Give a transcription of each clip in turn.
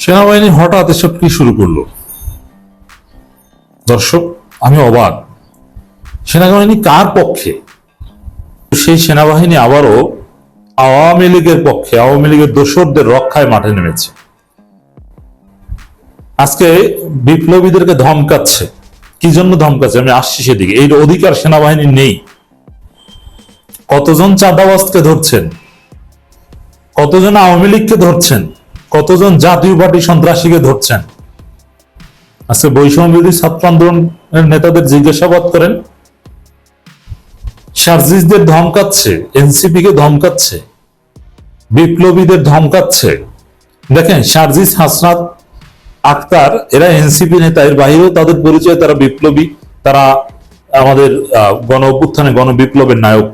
সেনাবাহিনী হঠাৎ এসব কি শুরু করল? দর্শক, আমি অবাক। সেনাবাহিনী কার পক্ষে? সেই সেনাবাহিনী আবারও আওয়ামী লীগের পক্ষে, আওয়ামী লীগের দোসরদের রক্ষায় মাঠে নেমেছে। আজকে বিপ্লবীদেরকে ধমকাচ্ছে। কি জন্য ধমকাচ্ছে? আমি আসছি সেদিকে। এই অধিকার সেনাবাহিনী নেই। কতজন চাঁদাবাজকে ধরছেন? কতজন আওয়ামী লীগকে ধরছেন? কতজন জাতীয় পার্টি সন্ত্রাসীকে ধরছেন? আজকে বৈষম্য বিরোধী ছাত্র আন্দোলনের নেতাদের জিজ্ঞাসাবাদ করেন। সার্জিসদের ধমকাচ্ছে এনসিপি কে ধমকাচ্ছে, বিপ্লবীদের ধমকাচ্ছে। দেখেন, সার্জিস, হাসনাত আক্তার, এরা এনসিপি নেতা, এর বাহিরেও তাদের পরিচয় তারা বিপ্লবী, তারা আমাদের গণ অভ্যুত্থানে, গণ বিপ্লবের নায়ক।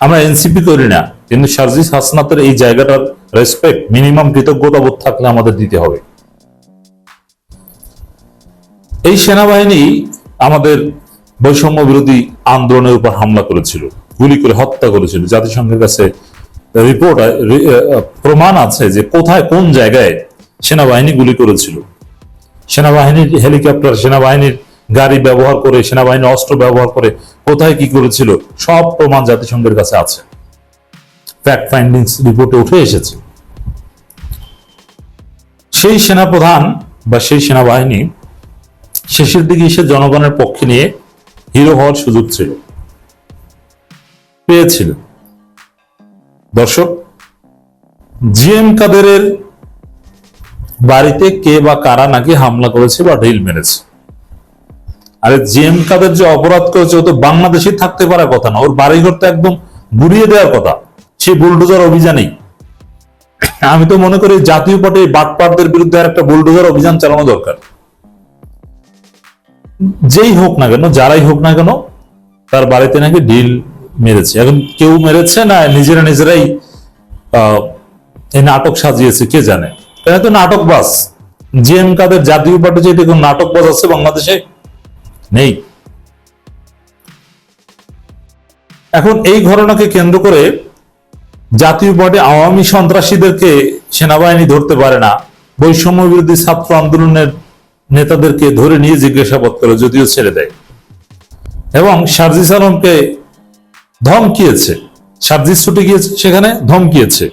আমরা এনসিপি করি না, কিন্তু সার্জিস, হাসনাতের এই জায়গাটার রেসপেক্ট মিনিমাম কৃতজ্ঞতা বোধ থাকলে আমাদের দিতে হবে। এই সেনাবাহিনী আমাদের বৈষম্য বিরোধী আন্দোলনের উপর হামলা করেছিল, গুলি করে হত্যা করেছিল। জাতিসংঘের কাছে রিপোর্ট প্রমাণ আছে যে কোথায়, কোন জায়গায় সেনাবাহিনী গুলি করেছিল। সেনাবাহিনীর হেলিকপ্টার, সেনাবাহিনীর গাড়ি ব্যবহার করে, সেনাবাহিনীর অস্ত্র ব্যবহার করে কোথায় কি করেছিল, সব প্রমাণ জাতিসংঘের কাছে আছে। ফ্যাক্ট ফাইন্ডিংস রিপোর্টে উঠে এসেছে। সেই সেনাপ্রধান বা সেই সেনাবাহিনী শেষের দিকে এসে জনগণের পক্ষে নিয়ে হিরো হওয়ার সুযোগ ছিল, পেয়েছিল। দর্শক, জিএম কাদেরের বাড়িতে কে বা কারা নাকি হামলা করেছে বা ঢিল মেরেছে? আরে জিএম কাদের যে অপরাধ করেছে ও তো বাংলাদেশে থাকতে পারার কথা না, ওর বাড়িঘর তো একদম গুড়িয়ে দেওয়ার কথা। সেই বুলডোজার অভিযানেই। আমি তো মনে করি জাতীয় পটে বাটপাটদের বিরুদ্ধে আর একটা বুলডোজার অভিযান চালানো দরকার। যেই হোক না কেন, যারাই হোক না কেন, তার বাড়িতে নাকি ডিল মেরেছে। এখন কেউ মেরেছে না, নিজেরা নিজেরাই এই নাটক সাজিয়েছে, কে জানে? এটা তো নাটক বাস জিএম কাদের জাতীয় পার্টি যে কোন নাটক বাস আছে বাংলাদেশে? নেই। এখন এই ঘটনাকে কেন্দ্র করে জাতীয় পার্টি আওয়ামী সন্ত্রাসীদেরকে সেনাবাহিনী ধরতে পারে না। বৈষম্য বিরোধী ছাত্র আন্দোলনের নেতাদেরকে ধরে নিয়ে জিজ্ঞাসাবাদ করে, যদিও ছেড়ে দেয়। এবং সার্জিস আলমকে ধমকিয়েছে। সার্জিস ছুটে গিয়েছে, সেখানে ধমকিয়েছে।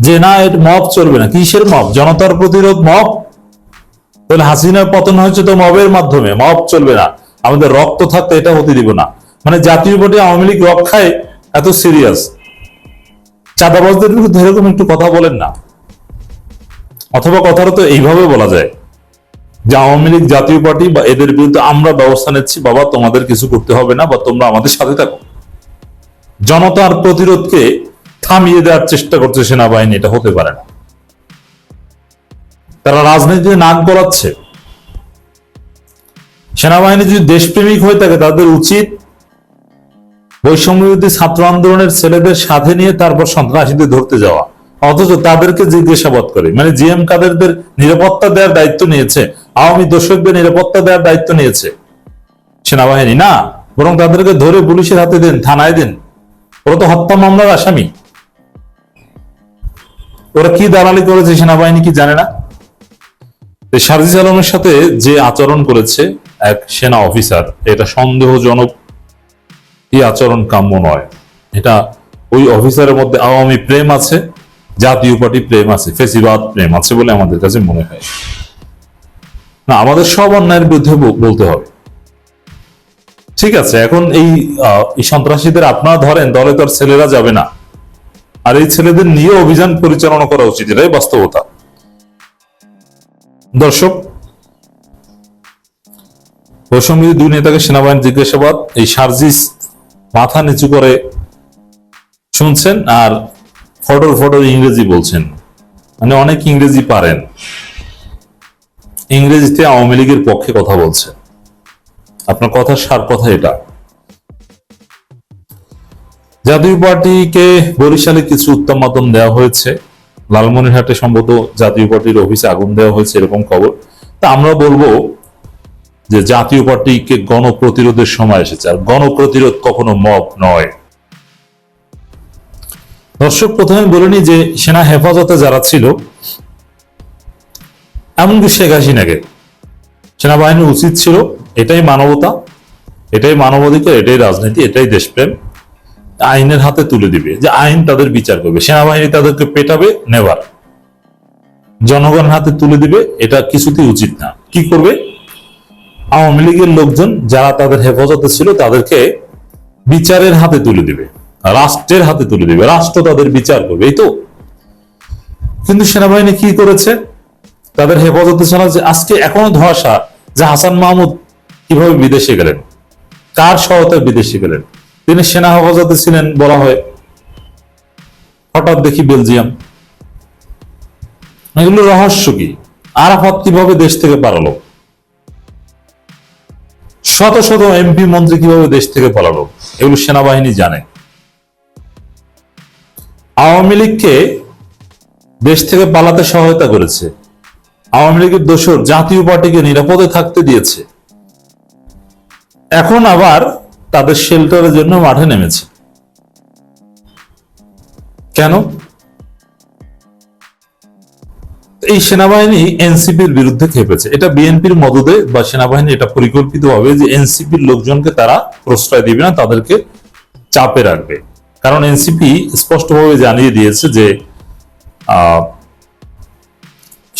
যে না, এর মব চলবে না। কিসের মব? জনতার প্রতিরোধ মব? তাহলে হাসিনার পতন হয়েছে তো মবের মাধ্যমে। মব চলবে না। আমাদের রক্ত থাকতে এটা হতে দিব না। মানে জাতীয় পার্টি আওয়ামী লীগ রক্ষায় এত সিরিয়াস চাঁদাবাজদের বিরুদ্ধে এরকম একটু কথা বলেন না। অথবা কথাটা তো এইভাবে বলা যায় যে আওয়ামী লীগ, জাতীয় পার্টি বা এদের বিরুদ্ধে আমরা ব্যবস্থা নিচ্ছি, বাবা, তোমাদের কিছু করতে হবে না বা তোমরা আমাদের সাথে থাকো। জনতার প্রতিরোধকে থামিয়ে দেওয়ার চেষ্টা করছে সেনাবাহিনী, এটা হতে পারে না। তারা রাজনীতিতে নাক গলাচ্ছে। সেনাবাহিনী যদি দেশপ্রেমিক হয়ে থাকে, তাদের উচিত বৈষম্য বিরোধী ছাত্র আন্দোলনের ছেলেদের সাথে নিয়ে তারপর সন্ত্রাসীদের ধরতে যাওয়া। অথচ তাদেরকে জিজ্ঞাসাবাদ করে মানে জিএম কাদেরদের নিরাপত্তা দেওয়ার দায়িত্ব নিয়েছে, আওয়ামী দর্শকদের নিরাপত্তা দেওয়ার দায়িত্ব নিয়েছে। সেনাবাহিনী না, বরং তাদেরকে ধরে পুলিশের হাতে দেন, থানায় দেন। ওরা তো হত্যা মামলার আসামি। ওরা কি দালালি করেছে সেনাবাহিনী কি জানে না? তো সার্জিস আলমের সাথে যে আচরণ করেছে এক সেনা অফিসার, এটা সন্দেহজনক এই আচরণ কাম্য নয়। এটা ওই অফিসারের মধ্যে আওয়ামী প্রেম আছে, জাতীয় পার্টি প্রেম আছে, ফেসিবাদ প্রেম আছে বলে আমাদের কাছে মনে হয়। না, আমাদের সব অন্যায়ের বিরুদ্ধে বলতে হবে। ঠিক আছে, এখন এই সন্ত্রাসীদের আপনারা ধরেন, দলে তো ছেলেরা যাবে না। আর এই ছেলেদের নিয়ে অভিযান পরিচালনা করা উচিত, এটাই বাস্তবতা। দর্শক বৈষম্যী দুই নেতাকে সেনাবাহিনী জিজ্ঞাসাবাদ, এই সার্জিস মাথা নিচু করে শুনছেন আর ফটর ফটর ইংরেজি বলছেন। মানে অনেক ইংরেজি পারেন। ইংরেজিতে আওয়ামী লীগের পক্ষে কথা বলছেন। আপনার কথার সার কথা এটা। জাতীয় পার্টিকে বরিশালে কিছু উত্তম মাধ্যম দেওয়া হয়েছে। লালমনিরহাটে সম্ভবত জাতীয় পার্টির অফিসে আগুন দেওয়া হয়েছে এরকম খবর। তা আমরা বলব যে জাতীয় পার্টিকে গণপ্রতিরোধের সময় এসেছে। আর গণপ্রতিরোধ কখনো মব নয়। দর্শক, প্রথমে বলিনি যে সেনা হেফাজতে যারা ছিল, এমনকি শেখ হাসিনাকে সেনাবাহিনীর উচিত ছিল, এটাই মানবতা, এটাই মানবাধিকার, এটাই রাজনীতি, এটাই দেশপ্রেম, আইনের হাতে তুলে দিবে। যে আইন তাদের বিচার করবে, সেনাবাহিনী তাদেরকে পেটাবে নেবার জনগণের হাতে তুলে দিবে, এটা কিছুতেই উচিত না। কি করবে? আওয়ামী লীগের লোকজন যারা তাদের হেফাজতে ছিল তাদেরকে বিচারের হাতে তুলে দিবে, রাষ্ট্রের হাতে তুলে দিবে, রাষ্ট্র তাদের বিচার করবে, এই তো? কিন্তু সেনাবাহিনী কি করেছে? তাদের হেফাজতে ছাড়া যে আজকে এখনও ধোয়াশা যে হাসান মাহমুদ কীভাবে বিদেশে গেলেন, কার সহায়তায় বিদেশে গেলেন? তিনি সেনা হেফাজতে ছিলেন বলা হয়। হঠাৎ দেখি বেলজিয়াম। এগুলো রহস্য কি? আরাফাত কীভাবে দেশ থেকে পালালো? শত শত এমপি মন্ত্রী কীভাবে দেশ থেকে পালালো, এগুলো সেনাবাহিনী জানে। আওয়ামী লীগকে দেশ থেকে পালাতে সহায়তা করেছে। আওয়ামী লীগের দোসর জাতীয় পার্টিকে নিরাপদে থাকতে দিয়েছে। এখন আবার তাদের শেল্টারের জন্য মাঠে নেমেছে। কেন? এই সেনাবাহিনী এনসিপির বিরুদ্ধে খেপেছে। এটা বিএনপির মদদে বা সেনাবাহিনী এটা পরিকল্পিতভাবে যে এনসিপির লোকজনকে তারা প্রশ্রয় দিবে না, তাদেরকে চাপে রাখবে। কারণ এনসিপি স্পষ্টভাবে জানিয়ে দিয়েছে যে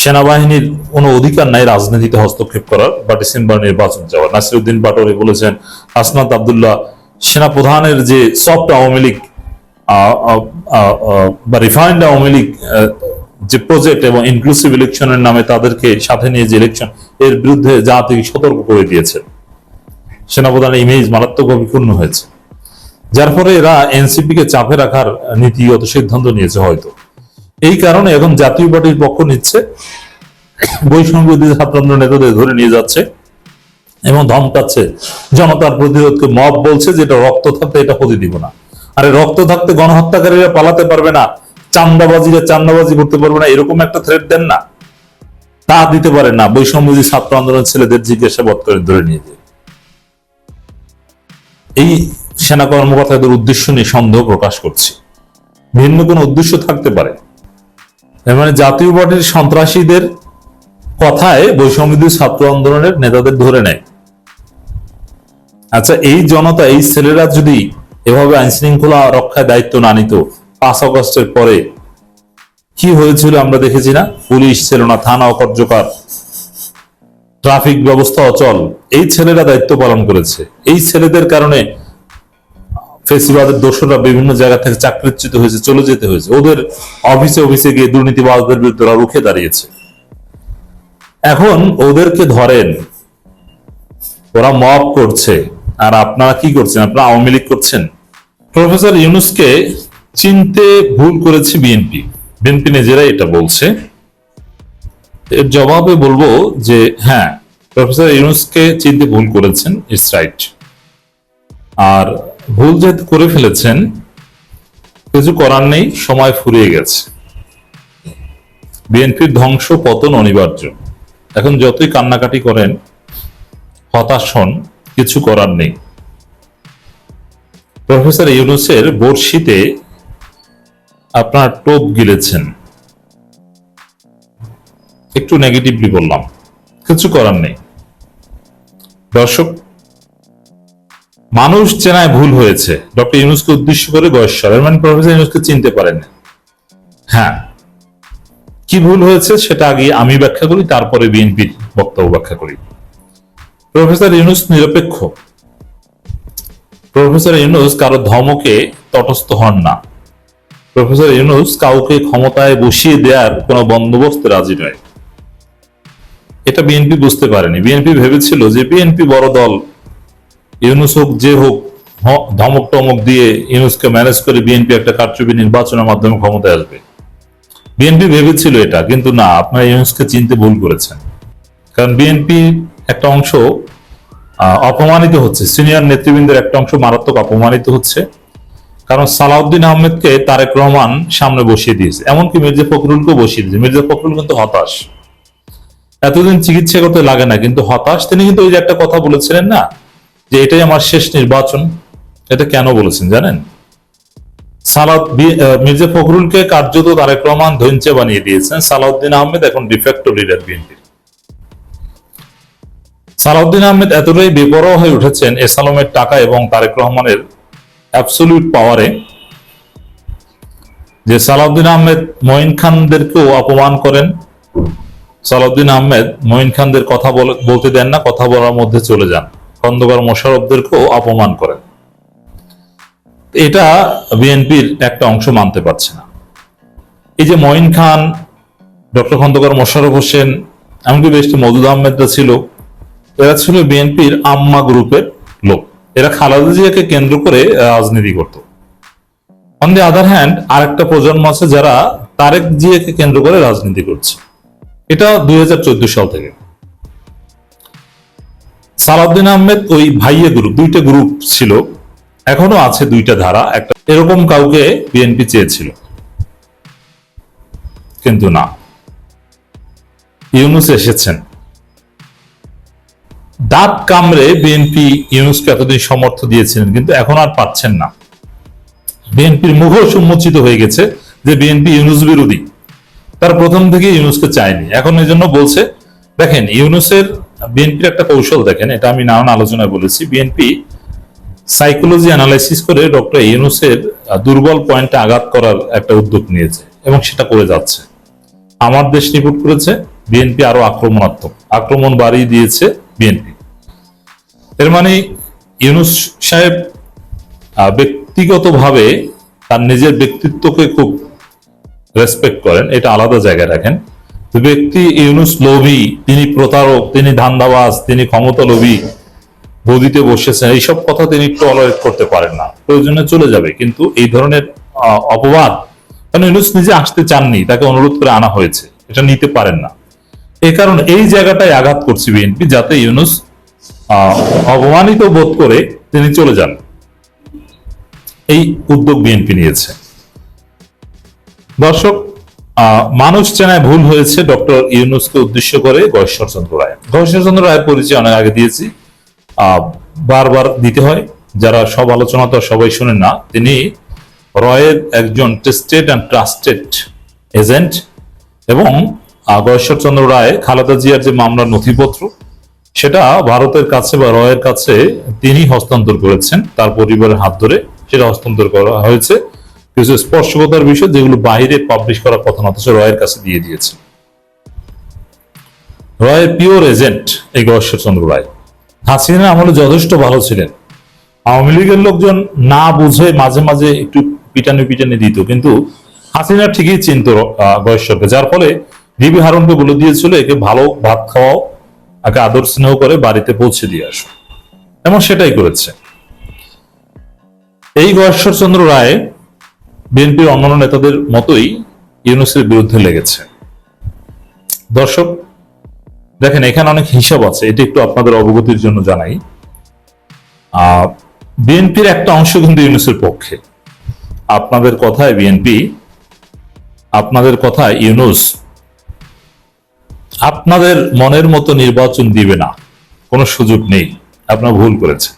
সেনাবাহিনীর কোনো অধিকার নাই রাজনীতিতে হস্তক্ষেপ করার, বা ডিসেম্বর নির্বাচন যাওয়ার। নাসিরুদ্দিন পাটোয়ারি বলেছেন, হাসনাত আবদুল্লাহ সেনা প্রধানের যে সফট আওয়ামী লীগ বা রিফাইন্ড আওয়ামী লীগ যে প্রজেক্ট এবং ইনক্লুসিভ ইলেকশনের নামে তাদেরকে সাথে নিয়ে যে ইলেকশন এর বিরুদ্ধে জাতি সতর্ক করে দিয়েছে। সেনাপ্রধানের ইমেজ মারাত্মকভাবে ক্ষুণ্ণ হয়েছে। যার ফলে এরা এনসিপি কে চাপে রাখার নীতিগত সিদ্ধান্ত নিয়েছে হয়তো। এই কারণে এখন জাতীয় পার্টির পক্ষ নিচ্ছে বৈষম্যবিরোধী ছাত্রান্দোলন নেতাদের ধরে নিয়ে যাচ্ছে এবং ধমকাচ্ছে। জনতার প্রতিরোধকে মব বলছে যে এটা রক্ত থাকতে এটা হতে দিব না। আরে রক্ত থাকতে গণহত্যাকারীরা পালাতে পারবে না। চান্দাবাজিরা চান্দাবাজি করতে পারবে না, এরকম একটা থ্রেট দেন না। তা দিতে পারে না। বৈষম্যবিরোধী ছাত্র আন্দোলনের ছেলেদের জিজ্ঞাসাবাদ করে ধরে নিয়ে যায়। এই সেনা কর্মকর্তাদের উদ্দেশ্য নিয়ে সন্দেহ প্রকাশ করছি। ভিন্ন কোনো উদ্দেশ্য থাকতে পারে। মানে জাতীয় পার্টির সন্ত্রাসীদের কথায় বৈষম্যবিরোধী ছাত্র আন্দোলনের নেতাদের ধরে নেয়। আচ্ছা এই জনতা, এই ছেলেরা যদি এভাবে আইনশৃঙ্খলা রক্ষায় দায়িত্ব না নিত পাঁচ অগস্টের পরে কি হয়েছিল আমরা দেখেছি না? পুলিশ ছিল না, থানা অকার্যকর ট্রাফিক ব্যবস্থা অচল। এই ছেলেরা দায়িত্ব পালন করেছে। এই ছেলেদের কারণে ফেসিবাদের দোষরা বিভিন্ন জায়গা থেকে চাকরিচ্যুত হয়েছে, চলে যেতে হয়েছে। ওদের অফিসে অফিসে গিয়ে দুর্নীতিবাজদের বিরুদ্ধে ওরা রুখে দাঁড়িয়েছে। এখন ওদেরকে ধরেন, ওরা মব করছে। আর আপনারা কি করছেন? আপনারা আওয়ামী লীগ করছেন। প্রফেসর ইউনুসকে চিনতে ভুল করেছে বিএনপি। বিএনপি নিজেরাই এটা বলছে। এর জবাবে বলব যে হ্যাঁ প্রফেসর ইউনুসকে চিনতে ভুল করেছেন, ইটস রাইট। আর ভুল যেহেতু করে ফেলেছেন, কিছু করার নেই, সময় ফুরিয়ে গেছে। বিএনপির ধ্বংস পতন অনিবার্য। এখন যতই কান্নাকাটি করেন, হতাশ হন, কিছু করার নেই। প্রফেসর ইউনুসের বর্ষিতে আপনার টোপ গিলেছেন। একটু নেগেটিভলি বললাম। কিছু করার নেই। দর্শক, মানুষ চেনায় ভুল হয়েছে। ডক্টর ইউনুসকে উদ্দেশ্য করে এর মানে প্রফেসর ইউনুসকে চিনতে পারেন হ্যাঁ কি ভুল হয়েছে সেটা আগে আমি ব্যাখ্যা করি, তারপরে বিএনপির বক্তব্য ব্যাখ্যা করি। প্রফেসর ইউনুস নিরপেক্ষ। প্রফেসর ইউনুস কারও ধমকে তটস্থ হন না। প্রফেসর ইউনুস কাউকে ক্ষমতায় বসিয়ে দেওয়ার কোনো বন্দোবস্তে রাজি নয়। এটা বিএনপি বুঝতে পারেনি। বিএনপি ভেবেছিল যে বিএনপি বড় দল, ইউনুস হোক, যে হোক ধমক টমক দিয়ে ইউনুসকে ম্যানেজ করে বিএনপি একটা কারচুপি নির্বাচনের মাধ্যমে ক্ষমতায় আসবে। বিএনপি ভেবেছিল এটা, কিন্তু না, আপনারা ইউনুসকে চিনতে ভুল করেছেন। কারণ বিএনপি একটা অংশ অপমানিত হচ্ছে। সিনিয়র নেতৃবৃন্দের একটা অংশ মারাত্মক অপমানিত হচ্ছে। কারণ সালাউদ্দিন আহমেদকে তারেক রহমান সামনে বসিয়ে দিয়েছে। এমনকি মির্জা ফখরুলকেও বসিয়ে দিয়েছে। মির্জা ফখরুল কিন্তু হতাশ। এতদিন চিকিৎসা করতে লাগে না, কিন্তু হতাশ। তিনি কিন্তু ওই যে একটা কথা বলেছিলেন না, যে এটাই আমার শেষ নির্বাচন। এটা কেন বলেছেন জানেন? সালাদ মির্জা ফখরুলকে কার্যত তারেক রহমান ধৈঞ্চে বানিয়ে দিয়েছেন। সালাউদ্দিন আহমেদ এখন de facto leader BNP Salahuddin Ahmed এতটাই বেপরোয়া হয়ে উঠেছেন এস আলমের টাকা এবং তারেক রহমানের অ্যাবসলিউট পাওয়ারে যে সালাউদ্দিন আহমেদ মঈন খানদেরকেও অপমান করেন। সালাউদ্দিন আহমেদ মঈন খানদের কথা বলে- বলতে দেন না, কথা বলার মধ্যে চলে যান। খন্দকার মোশারফদেরকেও অপমান করেন। এটা বিএনপির একটা অংশ মানতে পারছে না। এই যে মঈন খান, ডক্টর খন্দকার মোশারফ হোসেন, এমনকি বেশটি মজুদ আহমেদরা ছিল, এরা ছিল বিএনপির আম্মা গ্রুপের এরা খালেদা জিয়াকে কেন্দ্র করে রাজনীতি করত। অন দি আদার হ্যান্ড আরেকটা প্রজন্ম আছে যারা তারেক জিয়াকে কেন্দ্র করে রাজনীতি করছে। এটা দুই হাজার চোদ্দ সাল থেকে। সালাউদ্দিন আহমেদ ওই ভাইয়ে গ্রুপ দুইটা গ্রুপ ছিল। এখনও আছে দুইটা ধারা, একটা এরকম কাউকে বিএনপি চেয়েছিল। কিন্তু না। ইউনুস এসেছেন। দাঁত কামড়ে বিএনপি ইউনুসকে এতদিন সমর্থ দিয়েছিলেন, কিন্তু এখন আর পাচ্ছেন না। বিএনপির মুখ সম্মোচিত হয়ে গেছে যে বিএনপি ইউনুস বিরোধী। তার প্রথম থেকে ইউনুসকে চায়নি। এখন এই জন্য বলছে, দেখেন, ইউনুসের বিএনপির একটা কৌশল দেখেন, এটা আমি নানান আলোচনায় বলেছি। বিএনপি সাইকোলজি অ্যানালাইসিস করে ডক্টর ইউনুসের দুর্বল পয়েন্টে আঘাত করার একটা উদ্যোগ নিয়েছে এবং সেটা করে যাচ্ছে। আমার দেশ রিপোর্ট করেছে বিএনপি আরও আক্রমণাত্মক। আক্রমণ বাড়িয়ে দিয়েছে বিএনপি এর মানে ইউনুস সাহেব ব্যক্তিগতভাবে তার নিজের ব্যক্তিত্বকে খুব রেসপেক্ট করেন, এটা আলাদা জায়গায় রাখেন। ব্যক্তি ইউনুস লোভী, তিনি প্রতারক, তিনি ধান্দাবাজ, তিনি ক্ষমতা লোভী গদিতে বসেছেন এইসব কথা তিনি টলারেট করতে পারেন না। প্রয়োজনে চলে যাবে, কিন্তু এই ধরনের অপবাদ, কারণ ইউনুস নিজে আসতে চাননি, তাকে অনুরোধ করে আনা হয়েছে, এটা নিতে পারেন না। এই কারণে এই জায়গাটায় আঘাত করছে বিএনপি, যাতে ইউনুস অপমানিত বোধ করে তিনি চলে যান। এই উদ্যোগ বিএনপি নিয়েছে। দর্শক মানুষ চেনায় ভুল হয়েছে ডক্টর ইউনুসকে উদ্দেশ্য করে গয়েশ্বরচন্দ্র রায়। গয়েশ্বরচন্দ্র রায়ের পরিচয় অনেক আগে দিয়েছি। বারবার দিতে হয়। যারা সব আলোচনা তো সবাই শুনেন না তিনি রয়ের একজন টেস্টেড অ্যান্ড ট্রাস্টেড এজেন্ট এবং আহ, গয়েশ্বরচন্দ্র রায় খালেদা জিয়ার যে মামলার নথিপত্র সেটা ভারতের কাছে বা রয়ের কাছে তিনি হস্তান্তর করেছেন, তার পরিবারের হাত ধরে সেটা হস্তান্তর করা হয়েছে। কিছু স্পর্শকতার বিষয় যেগুলো বাইরে পাবলিশ করার কথা না অথচ রয়ের কাছে দিয়ে দিয়েছে। রয়ের পিওর এজেন্ট এই গয়েশ্বরচন্দ্র রায়। হাসিনা আমলে যথেষ্ট ভালো ছিলেন। আওয়ামী লীগের লোকজন না বুঝে মাঝে মাঝে একটু পিটানি পিটানি দিত, কিন্তু হাসিনা ঠিকই চিনত গয়েশ্বরকে যার ফলে ডিবি হারুনকে বলে দিয়েছিল, একে ভালো ভাত খাওয়াও একে আদর স্নেহ করে বাড়িতে পৌঁছে দিয়ে আসো। এবং সেটাই করেছে। এই গয়েশ্বরচন্দ্র রায় বিএনপির অন্যান্য নেতাদের মতোই ইউনুসের বিরুদ্ধে লেগেছে। দর্শক, দেখেন, এখানে অনেক হিসাব আছে, এটা একটু আপনাদের অবগতির জন্য জানাই। বিএনপির একটা অংশ কিন্তু ইউনুসের পক্ষে। আপনাদের কথায় বিএনপি, আপনাদের কথায় ইউনুস আপনাদের মনের মতো নির্বাচন দিবে না। কোনো সুযোগ নেই। আপনার ভুল করেছে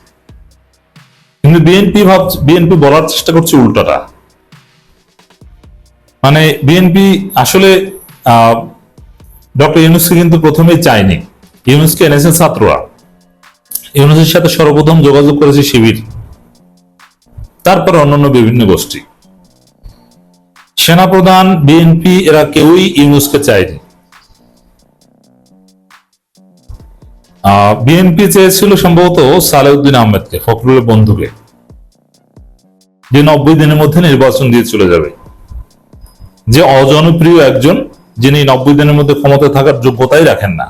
কিন্তু বিএনপি ভাবছে বিএনপি বলার চেষ্টা করছে উল্টাটা। মানে বিএনপি আসলে ডক্টর ইউনুসকে কিন্তু প্রথমেই চায়নি। ইউনুসকে এনেছেন ছাত্ররা। ইউনুসের সাথে সর্বপ্রথম যোগাযোগ করেছে শিবির। তারপরে অন্যান্য বিভিন্ন গোষ্ঠী। সেনাপ্রধান বিএনপি এরা কেউই ইউনুসকে চায়নি। বিএনপি চেয়েছিল সম্ভবত সালেউদ্দিন আহমেদকে, ফখরুলের বন্ধুকে, যে নব্বই দিনের মধ্যে নির্বাচন দিয়ে চলে যাবে। যে অজনপ্রিয় একজন, যিনি নব্বই দিনের মধ্যে ক্ষমতা থাকার যোগ্যতাই রাখেন না।